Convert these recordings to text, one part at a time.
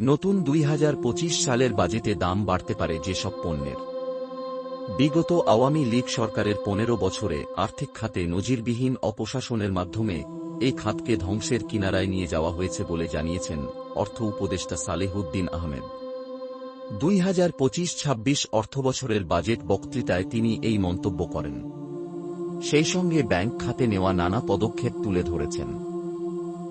নতুন দুই হাজার পঁচিশ সালের বাজেটে দাম বাড়তে পারে যেসব পণ্যের। বিগত আওয়ামী লীগ সরকারের পনেরো বছরে আর্থিক খাতে নজিরবিহীন অপশাসনের মাধ্যমে এই খাতকে ধ্বংসের কিনারায় নিয়ে যাওয়া হয়েছে বলে জানিয়েছেন অর্থ উপদেষ্টা সালেহুদ্দিন আহমেদ। দুই হাজার পঁচিশ ছাব্বিশ অর্থবছরের বাজেট বক্তৃতায় তিনি এই মন্তব্য করেন। সেই সঙ্গে ব্যাংক খাতে নেওয়া নানা পদক্ষেপ তুলে ধরেছেন।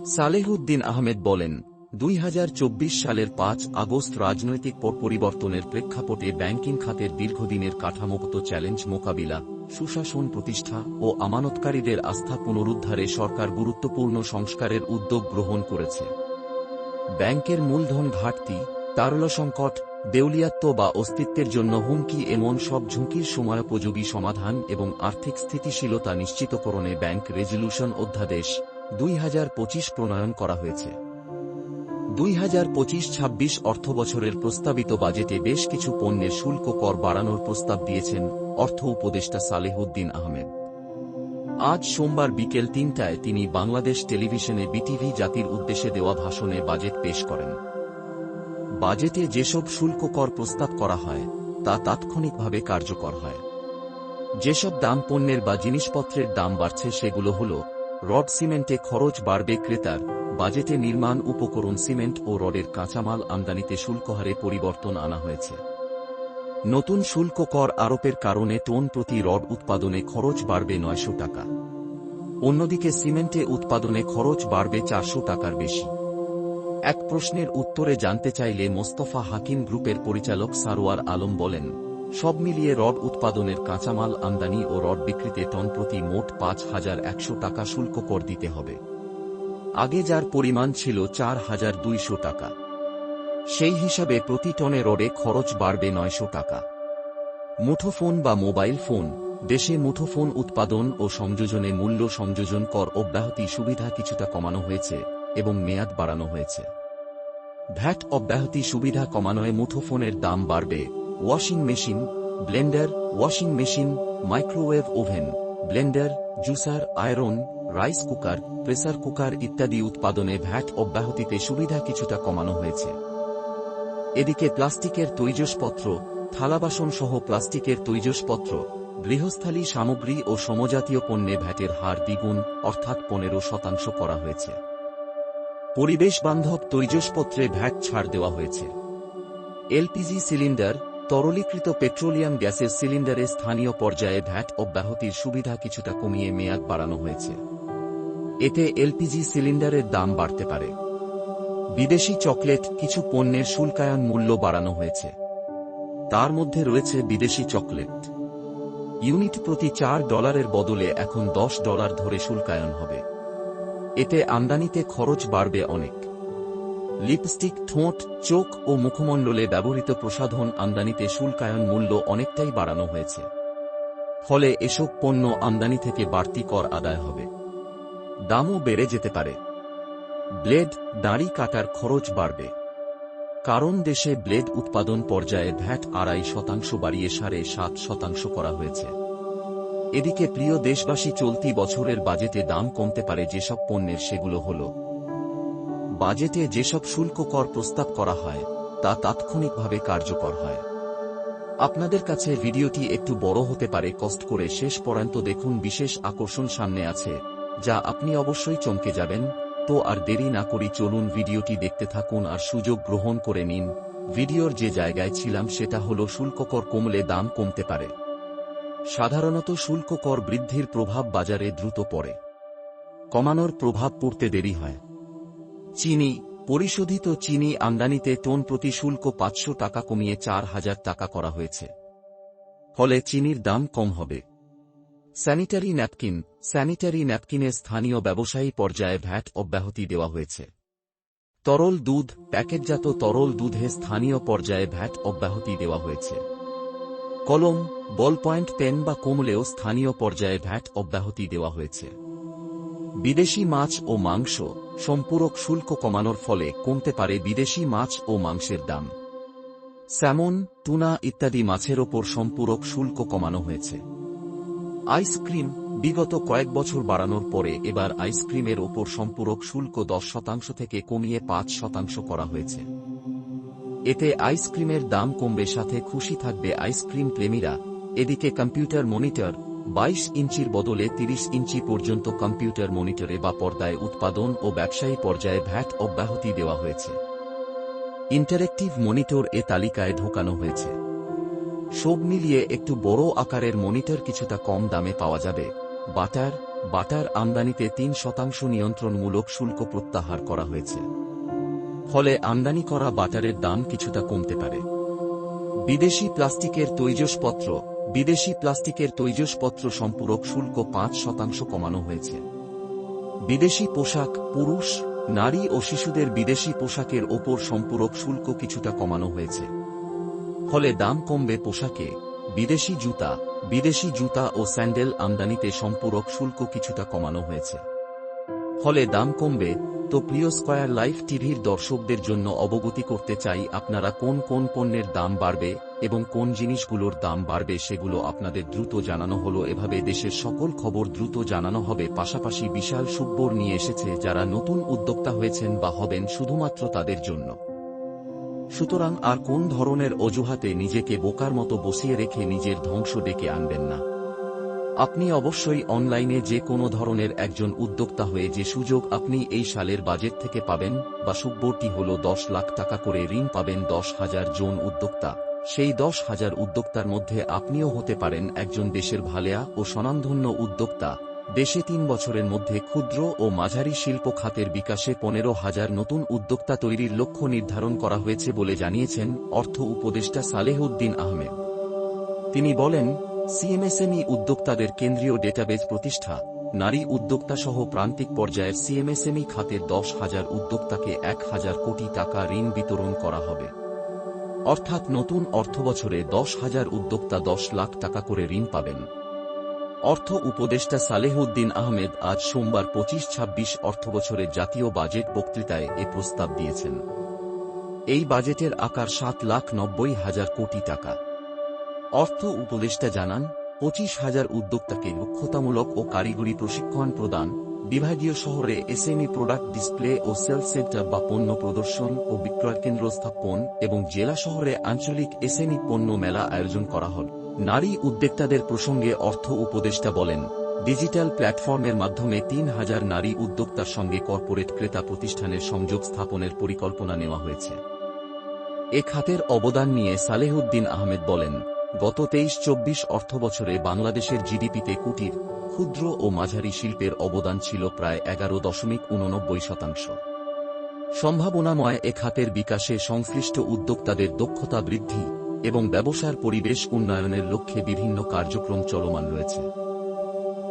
সালেহুদ্দিন আহমেদ বলেন দুই হাজার চব্বিশ সালের পাঁচ আগস্ট রাজনৈতিক পরিবর্তনের প্রেক্ষাপটে ব্যাংকিং খাতের দীর্ঘদিনের কাঠামোগত চ্যালেঞ্জ মোকাবিলা, সুশাসন প্রতিষ্ঠা ও আমানতকারীদের আস্থা পুনরুদ্ধারে সরকার গুরুত্বপূর্ণ সংস্কারের উদ্যোগ গ্রহণ করেছে। ব্যাংকের মূলধন ঘাটতি, তারল সংকট, দেউলিয়াত্ব বা অস্তিত্বের জন্য হুমকি এমন সব ঝুঁকির সময়োপযোগী সমাধান এবং আর্থিক স্থিতিশীলতা নিশ্চিতকরণে ব্যাংক রেজলিউশন অধ্যাদেশ দুই হাজার পঁচিশ প্রণয়ন করা হয়েছে। দুই হাজার পঁচিশ ছাব্বিশ অর্থবছরের প্রস্তাবিত বাজেটে বেশ কিছু পণ্যের শুল্ক কর বাড়ানোর প্রস্তাব দিয়েছেন অর্থ উপদেষ্টা সালেহুদ্দিন আহমেদ। আজ সোমবার বিকেল তিনটায় তিনি বাংলাদেশ টেলিভিশনে বিটিভি জাতির উদ্দেশ্যে দেওয়া ভাষণে বাজেট পেশ করেন। বাজেটে যেসব শুল্ক কর প্রস্তাব করা হয়, তা তাৎক্ষণিকভাবে কার্যকর হয়। যেসব দাম পণ্যের বা জিনিসপত্রের দাম বাড়ছে সেগুলো হল, রড সিমেন্টে খরচ বাড়বে ক্রেতার বাজেটে নির্মাণ, উপকরণ, সিমেন্ট ও রডের কাঁচামাল আমদানিতে শুল্কহারে পরিবর্তন আনা হয়েছে। নতুন শুল্ক কর আরোপের কারণে টন প্রতি রড উৎপাদনে খরচ বাড়বে নয়শো টাকা। অন্যদিকে সিমেন্টে উৎপাদনে খরচ বাড়বে চারশো টাকার বেশি। এক প্রশ্নের উত্তরে জানতে চাইলে মোস্তফা হাকিম গ্রুপের পরিচালক সারোয়ার আলম বলেন, সব মিলিয়ে রড উৎপাদনের কাঁচামাল আমদানি ও রড বিক্রিতে টন প্রতি মোট পাঁচ হাজার একশো টাকা শুল্ক কর দিতে হবে। আগে যার পরিমাণ ছিল চার হাজার দুইশো টাকা। সেই হিসাবে প্রতি টনে রডে খরচ বাড়বে নয়শো টাকা। মুঠোফোন বা মোবাইল ফোন, দেশে মুঠোফোন উৎপাদন ও সংযোজনে মূল্য সংযোজন কর অব্যাহতি সুবিধা কিছুটা কমানো হয়েছে এবং মেয়াদ বাড়ানো হয়েছে। ভ্যাট অব্যাহতি সুবিধা কমানোয় মুঠোফোনের দাম বাড়বে। Washing machine, blender, washing machine, microwave oven, blender, juicer, iron rice cooker, pressure cooker ইত্যাদি উৎপাদনে ভ্যাট অব্যাহতিতে সুবিধা কিছুটা কমানো হয়েছে। এদিকে প্লাস্টিকের তৈজসপত্র থালাবাসন সহ প্লাস্টিকের তৈজসপত্র, গৃহস্থালী সামগ্রী ও সমজাতীয় পণ্যে ভ্যাটের হার দ্বিগুণ, অর্থাৎ পনেরো শতাংশ করা হয়েছে। পরিবেশ বান্ধব তৈজসপত্রে ভ্যাট ছাড় দেওয়া হয়েছে। এলপিজি সিলিন্ডার, তরলীকৃত পেট্রোলিয়াম গ্যাসের সিলিন্ডারে স্থানীয় পর্যায়ে ভ্যাট অব্যাহতির সুবিধা কিছুটা কমিয়ে মেয়াদ বাড়ানো হয়েছে। এতে এলপিজি সিলিন্ডারের দাম বাড়তে পারে। বিদেশি চকলেট কিছু পণ্যের শুল্কায়ন মূল্য বাড়ানো হয়েছে। তার মধ্যে রয়েছে বিদেশি চকলেট। ইউনিট প্রতি চার ডলারের বদলে এখন দশ ডলার ধরে শুল্কায়ন হবে। এতে আমদানিতে খরচ বাড়বে অনেক। লিপস্টিক, ঠোঁট, চোখ ও মুখমণ্ডলে ব্যবহৃত প্রসাধন আমদানিতে শুল্কায়ন মূল্য অনেকটাই বাড়ানো হয়েছে। ফলে এসব পণ্য আমদানি থেকে বাড়তি কর আদায় হবে। দামও বেড়ে যেতে পারে। ব্লেড দাড়ি কাটার খরচ বাড়বে। কারণ দেশে ব্লেড উৎপাদন পর্যায়ে ভ্যাট আড়াই শতাংশ বাড়িয়ে সাড়ে সাত শতাংশ করা হয়েছে। এদিকে প্রিয় দেশবাসী চলতি বছরের বাজেটে দাম কমতে পারে যেসব পণ্যের, সেগুলো হল বাজেটে যেসব শুল্ক কর প্রস্তাব করা হয়, তা তাৎক্ষণিকভাবে কার্যকর হয়। আপনাদের কাছে ভিডিওটি একটু বড় হতে পারে, কষ্ট করে শেষ পর্যন্ত দেখুন, বিশেষ আকর্ষণ সামনে আছে। যা আপনি অবশ্যই চমকে যাবেন। তো আর দেরি না করি চলুন ভিডিওটি দেখতে থাকুন আর সুযোগ গ্রহণ করে নিন। ভিডিওর যে জায়গায় ছিলাম সেটা হল শুল্ককর কমলে দাম কমতে পারে। সাধারণত শুল্ক কর বৃদ্ধির প্রভাব বাজারে দ্রুত পড়ে। কমানোর প্রভাব পড়তে দেরি হয়। চিনি, পরিশোধিত চিনি আমদানিতে টন প্রতি শুল্ক পাঁচশো টাকা কমিয়ে চার হাজার টাকা করা হয়েছে। ফলে চিনির দাম কম হবে। Sanitary napkin. স্যানিটারি ন্যাপকিনে স্থানীয় ব্যবসায়ী পর্যায়ে ভ্যাট অব্যাহতি দেওয়া হয়েছে। তরল দুধ, প্যাকেটজাত তরল দুধে স্থানীয় পর্যায়ে ভ্যাট অব্যাহতি দেওয়া হয়েছে। কলম, বল পয়েন্ট পেন বা কমলেও স্থানীয় পর্যায়ে ভ্যাট অব্যাহতি দেওয়া হয়েছে। বিদেশি মাছ ও মাংস সম্পূরক শুল্ক কমানোর ফলে কমতে পারে বিদেশি মাছ ও মাংসের দাম। স্যামন, টুনা ইত্যাদি মাছের ওপর সম্পূরক শুল্ক কমানো হয়েছে। আইসক্রিম বিগত কয়েক বছর বাড়ানোর পরে এবার আইসক্রিমের ওপর সম্পূরক শুল্ক দশ শতাংশ থেকে কমিয়ে পাঁচ শতাংশ করা হয়েছে। এতে আইসক্রিমের দাম কমবে, সাথে খুশি থাকবে আইসক্রিম প্রেমীরা। এদিকে কম্পিউটার মনিটর বাইশ ইঞ্চির বদলে ৩০ ইঞ্চি পর্যন্ত কম্পিউটার মনিটরে বা পর্দায় উৎপাদন ও ব্যবসায়ী পর্যায়ে ভ্যাট অব্যাহতি দেওয়া হয়েছে। ইন্টারেক্টিভ মনিটর এ তালিকায় ঢোকানো হয়েছে। সব মিলিয়ে একটু বড় আকারের মনিটর কিছুটা কম দামে পাওয়া যাবে। বাটার বাটার আমদানিতে তিন শতাংশ নিয়ন্ত্রণমূলক শুল্ক প্রত্যাহার করা হয়েছে। ফলে আমদানি করা বাটারের দাম কিছুটা কমতে পারে। বিদেশি প্লাস্টিকের তৈজসপত্র, বিদেশি প্লাস্টিকের তৈজসপত্র সম্পূরক শুল্ক পাঁচ শতাংশ কমানো হয়েছে। বিদেশি পোশাক, পুরুষ, নারী ও শিশুদের বিদেশি পোশাকের ওপর সম্পূরক শুল্ক কিছুটা কমানো হয়েছে। ফলে দাম কমবে পোশাকে। বিদেশি জুতা বিদেশি জুতা ও স্যান্ডেল আমদানিতে সম্পূরক শুল্ক কিছুটা কমানো হয়েছে। ফলে দাম কমবে, তো প্রিয় স্কয়ার লাইফ টিভির দর্শকদের জন্য অবগতি করতে চাই আপনারা কোন কোন পণ্যের দাম বাড়বে এবং কোন জিনিসগুলোর দাম বাড়বে সেগুলো আপনাদের দ্রুত জানানো হলো। এভাবে দেশের সকল খবর দ্রুত জানানো হবে। পাশাপাশি বিশাল সুব্বর নিয়ে এসেছে যারা নতুন উদ্যোক্তা হয়েছেন বা হবেন শুধুমাত্র তাদের জন্য। সুতরাং আর কোন ধরনের অজুহাতে নিজেকে বোকার মতো বসিয়ে রেখে নিজের ধ্বংস ডেকে আনবেন না। আপনি অবশ্যই অনলাইনে যে কোনো ধরনের একজন উদ্যোক্তা হয়ে যে সুযোগ আপনি এই সালের বাজেট থেকে পাবেন, বা সুব্বরটি হল দশ লাখ টাকা করে ঋণ পাবেন দশ হাজার জন উদ্যোক্তা। সেই দশ হাজার উদ্যোক্তার মধ্যে আপনিও হতে পারেন একজন দেশের ভালেয়া ও স্বনামধন্য উদ্যোক্তা। দেশে তিন বছরের মধ্যে ক্ষুদ্র ও মাঝারি শিল্প খাতের বিকাশে পনেরো হাজার নতুন উদ্যোক্তা তৈরির লক্ষ্য নির্ধারণ করা হয়েছে বলে জানিয়েছেন অর্থ উপদেষ্টা সালেহউদ্দিন আহমেদ। তিনি বলেন, সিএমএসএমই উদ্যোক্তাদের কেন্দ্রীয় ডেটাবেজ প্রতিষ্ঠা, নারী উদ্যোক্তা সহ প্রান্তিক পর্যায়ের সিএমএসএমই খাতের দশ হাজার উদ্যোক্তাকে এক হাজার কোটি টাকা ঋণ বিতরণ করা হবে। অর্থাৎ নতুন অর্থবছরে দশ হাজার উদ্যোক্তা দশ লাখ টাকা করে ঋণ পাবেন। অর্থ উপদেষ্টা সালেহউদ্দিন আহমেদ আজ সোমবার পঁচিশ ছাব্বিশ অর্থবছরের জাতীয় বাজেট বক্তৃতায় এ প্রস্তাব দিয়েছেন। এই বাজেটের আকার সাত লাখ নব্বই হাজার কোটি টাকা। অর্থ উপদেষ্টা জানান, পঁচিশ হাজার উদ্যোক্তাকে দক্ষতামূলক ও কারিগরি প্রশিক্ষণ প্রদান, বিভাগীয় শহরে এসএমই প্রোডাক্ট ডিসপ্লে ও সেল সেন্টার বা পণ্য প্রদর্শন ও বিক্রয় কেন্দ্র স্থাপন এবং জেলা শহরে আঞ্চলিক এসএমই পণ্য মেলা আয়োজন করা হবে নারী উদ্যোক্তাদের প্রসঙ্গে অর্থ উপদেষ্টা বলেন, ডিজিটাল প্ল্যাটফর্মের মাধ্যমে তিন হাজার নারী উদ্যোক্তার সঙ্গে কর্পোরেট ক্রেতা প্রতিষ্ঠানের সংযোগ স্থাপনের পরিকল্পনা নেওয়া হয়েছে। এ খাতের অবদান নিয়ে সালেহউদ্দিন আহমেদ বলেন, গত তেইশ চব্বিশ অর্থবছরে বাংলাদেশের জিডিপিতে কুটির, ক্ষুদ্র ও মাঝারি শিল্পের অবদান ছিল প্রায় এগারো দশমিক উননব্বই শতাংশ। সম্ভাবনাময় এ খাতের বিকাশে সংশ্লিষ্ট উদ্যোক্তাদের দক্ষতা বৃদ্ধি এবং ব্যবসার পরিবেশ উন্নয়নের লক্ষ্যে বিভিন্ন কার্যক্রম চলমান রয়েছে।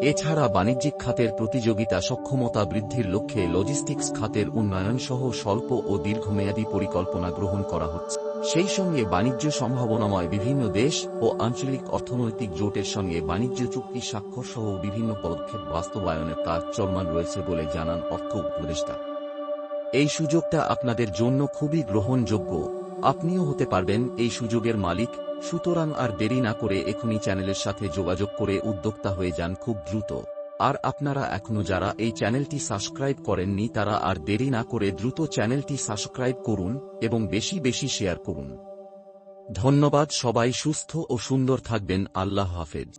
এছাড়া বাণিজ্যিক খাতের প্রতিযোগিতা সক্ষমতা বৃদ্ধির লক্ষ্যে লজিস্টিক্স খাতের উন্নয়ন সহ স্বল্প ও দীর্ঘমেয়াদী পরিকল্পনা গ্রহণ করা হচ্ছে। সেই সঙ্গে বাণিজ্য সম্ভাবনাময় বিভিন্ন দেশ ও আঞ্চলিক অর্থনৈতিক জোটের সঙ্গে বাণিজ্য চুক্তি স্বাক্ষর সহ বিভিন্ন পদক্ষেপ বাস্তবায়নের কাজ চলমান রয়েছে বলে জানান অর্থ উপদেষ্টা। এই সুযোগটা আপনাদের জন্য খুবই গ্রহণযোগ্য। আপনিও হতে পারবেন এই সুযোগের মালিক, সুতরাং আর দেরি না করে এখনই চ্যানেলের সাথে যোগাযোগ করে উদ্যোক্তা হয়ে যান খুব দ্রুত। আর আপনারা এখনও যারা এই চ্যানেলটি সাবস্ক্রাইব করেননি তারা আর দেরি না করে দ্রুত চ্যানেলটি সাবস্ক্রাইব করুন এবং বেশি বেশি শেয়ার করুন। ধন্যবাদ সবাই, সুস্থ ও সুন্দর থাকবেন, আল্লাহ হাফেজ।